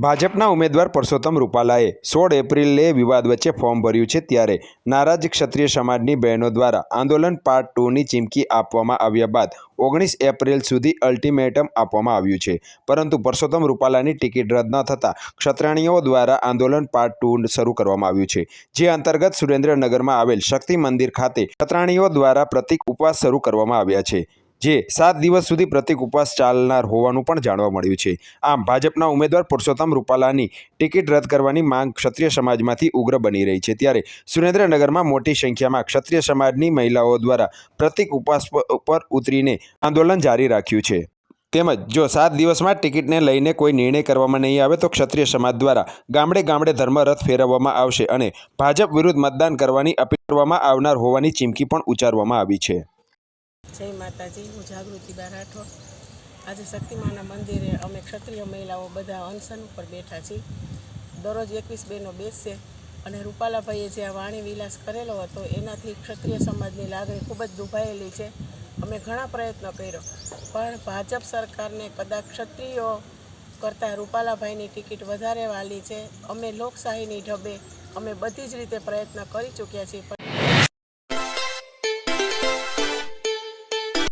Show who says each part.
Speaker 1: ભાજપના ઉમેદવાર પરસોત્તમ રૂપાલાએ સોળ એપ્રિલે વિવાદ વચ્ચે ફોર્મ ભર્યું છે ત્યારે નારાજ ક્ષત્રિય સમાજની બહેનો દ્વારા આંદોલન પાર્ટ ટુની ચીમકી આપવામાં આવ્યા બાદ ઓગણીસ એપ્રિલ સુધી અલ્ટિમેટમ આપવામાં આવ્યું છે. પરંતુ પરસોત્તમ રૂપાલાની ટિકિટ રદ ન થતાં ક્ષત્રાણીઓ દ્વારા આંદોલન પાર્ટ ટુ શરૂ કરવામાં આવ્યું છે. જે અંતર્ગત સુરેન્દ્રનગરમાં આવેલ શક્તિ મંદિર ખાતે ક્ષત્રાણીઓ દ્વારા પ્રતિક ઉપવાસ શરૂ કરવામાં આવ્યા છે. જે સાત દિવસ સુધી પ્રતિક ઉપવાસ ચાલનાર હોવાનું પણ જાણવા મળ્યું છે. આમ ભાજપના ઉમેદવાર પુરુષોત્તમ રૂપાલાની ટિકિટ રદ કરવાની માંગ ક્ષત્રિય સમાજમાંથી ઉગ્ર બની રહી છે. ત્યારે સુરેન્દ્રનગરમાં મોટી સંખ્યામાં ક્ષત્રિય સમાજની મહિલાઓ દ્વારા પ્રતિક ઉપવાસ પર ઉતરીને આંદોલન જારી રાખ્યું છે. તેમજ જો સાત દિવસમાં ટિકિટને લઈને કોઈ નિર્ણય કરવામાં નહીં આવે તો ક્ષત્રિય સમાજ દ્વારા ગામડે ગામડે ધર્મરથ ફેરવવામાં આવશે અને ભાજપ વિરુદ્ધ મતદાન કરવાની અપીલ કરવામાં આવનાર હોવાની ચીમકી પણ ઉચ્ચારવામાં આવી છે.
Speaker 2: જય માતાજી, હું જાગૃતિ બારાઠો આજે શક્તિમાના મંદિરે અમે ક્ષત્રિય મહિલાઓ બધા અનશન ઉપર બેઠા છીએ. દરરોજ એકવીસ બહેનો બેસશે અને રૂપાલાભાઈએ જે આ વાણી વિલાસ કરેલો હતો, એનાથી ક્ષત્રિય સમાજની લાગણી ખૂબ જ દુભાયેલી છે. અમે ઘણા પ્રયત્નો કર્યો, પણ ભાજપ સરકારને કદાચ ક્ષત્રિયો કરતાં રૂપાલાભાઈની ટિકિટ વધારે વાલી છે. અમે લોકશાહીની ઢબે અમે બધી જ રીતે પ્રયત્ન કરી ચૂક્યા છીએ